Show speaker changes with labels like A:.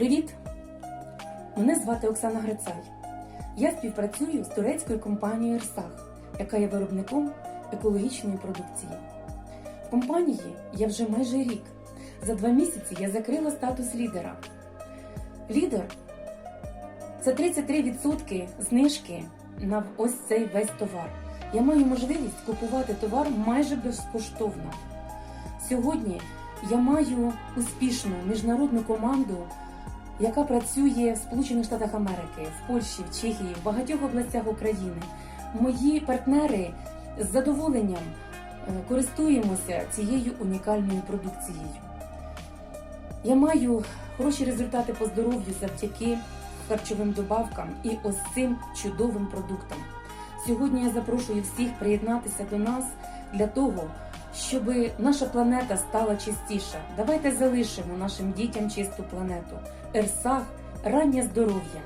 A: Привіт! Мене звати Оксана Грицай. Я співпрацюю з турецькою компанією Ерсах, яка є виробником екологічної продукції. В компанії я вже майже рік. За два місяці я закрила статус лідера. Лідер це 33% знижки на ось цей весь товар. Я маю можливість купувати товар майже безкоштовно. Сьогодні я маю успішну міжнародну команду, яка працює в Сполучених Штатах Америки, в Польщі, в Чехії, в багатьох областях України. Мої партнери з задоволенням е, користуємося цією унікальною продукцією. Я маю хороші результати по здоров'ю завдяки харчовим добавкам і ось цим чудовим продуктам. Сьогодні я запрошую всіх приєднатися до нас для того, щоб наша планета стала чистіша. Давайте залишимо нашим дітям чисту планету. Ерсах раннє здоров'я.